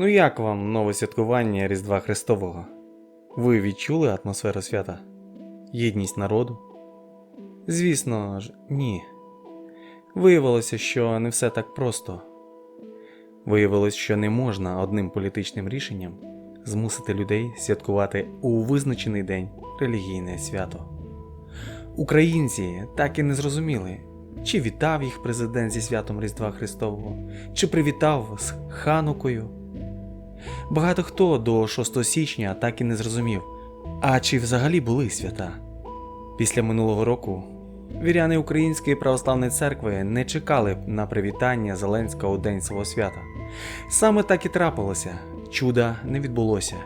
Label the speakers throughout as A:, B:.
A: Ну як вам нове святкування Різдва Христового? Ви відчули атмосферу свята? Єдність народу? Звісно ж, ні. Виявилося, що не все так просто. Виявилось, що не можна одним політичним рішенням змусити людей святкувати у визначений день релігійне свято. Українці так і не зрозуміли, чи вітав їх президент зі святом Різдва Христового, чи привітав з Ханукою. Багато хто до 6 січня так і не зрозумів, а чи взагалі були свята. Після минулого року віряни Української православної церкви не чекали на привітання Зеленського у день свого свята. Саме так і трапилося, чуда не відбулося,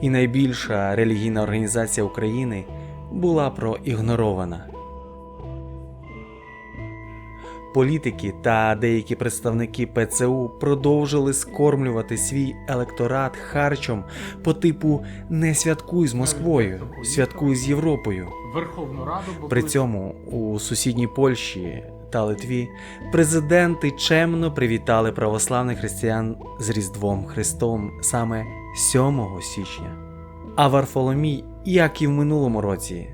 A: і найбільша релігійна організація України була проігнорована. Політики та деякі представники ПЦУ продовжили скормлювати свій електорат харчом по типу не святкуй з Москвою, святкуй з Європою.
B: Верховну Раду
A: При цьому у сусідній Польщі та Литві президенти чемно привітали православних християн з Різдвом Христовим саме 7 січня. А Варфоломій, як і в минулому році,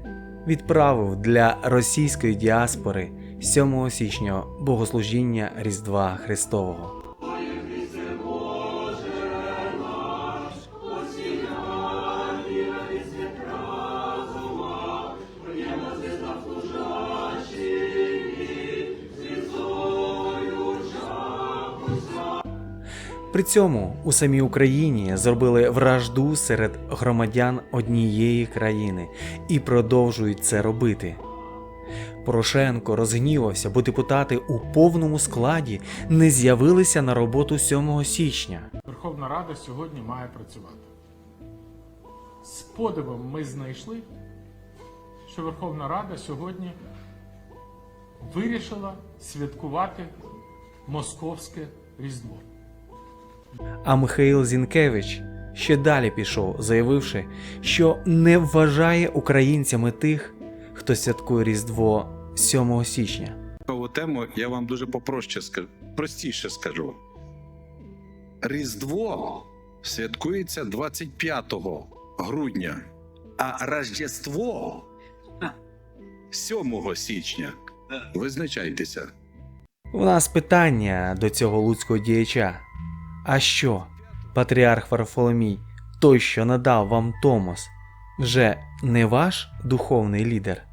A: відправив для російської діаспори 7 січня богослужіння Різдва Христового. При цьому у самій Україні зробили вражду серед громадян однієї країни і продовжують це робити. Порошенко розгнівався, бо депутати у повному складі не з'явилися на роботу 7 січня.
B: Верховна Рада сьогодні має працювати. З подивом ми знайшли, що Верховна Рада сьогодні вирішила святкувати Московське Різдво.
A: А Михаїл Зінкевич ще далі пішов, заявивши, що не вважає українцями тих, хто святкує Різдво 7 січня.
C: Таку тему я вам дуже попроще скажу, простіше скажу. Різдво святкується 25 грудня, а Рождество 7 січня. Визначайтеся.
A: У нас питання до цього луцького діяча. А що, патріарх Варфоломій, той, що надав вам Томос, вже не ваш духовний лідер?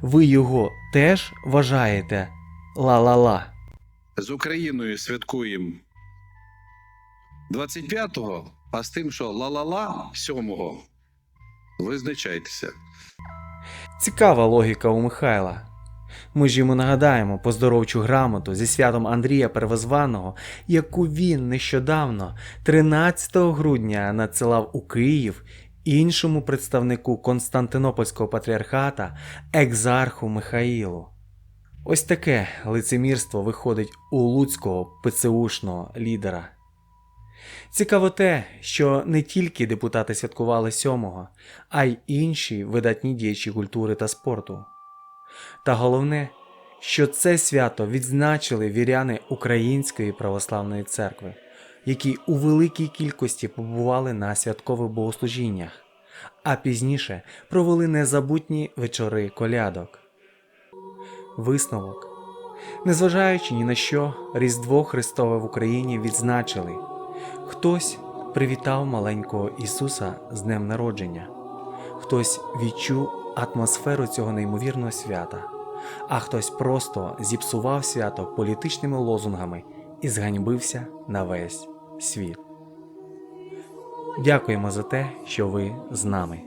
A: Ви його теж вважаєте ла-ла-ла?
C: З Україною святкуємо 25-го, а з тим, що ла-ла-ла 7-го. Визначайтеся.
A: Цікава логіка у Михайла. Ми ж йому нагадаємо поздоровчу грамоту зі святом Андрія Первозваного, яку він нещодавно, 13 грудня, надсилав у Київ іншому представнику Константинопольського патріархата, екзарху Михаїлу. Ось таке лицемірство виходить у луцького ПЦУшного лідера. Цікаво те, що не тільки депутати святкували сьомого, а й інші видатні діячі культури та спорту. Та головне, що це свято відзначили віряни Української православної церкви, які у великій кількості побували на святкових богослужіннях, а пізніше провели незабутні вечори колядок. Висновок. Незважаючи ні на що, Різдво Христове в Україні відзначили. Хтось привітав маленького Ісуса з Днем Народження, хтось відчув атмосферу цього неймовірного свята, а хтось просто зіпсував свято політичними лозунгами і зганьбився на весь світ. Дякуємо за те, що ви з нами.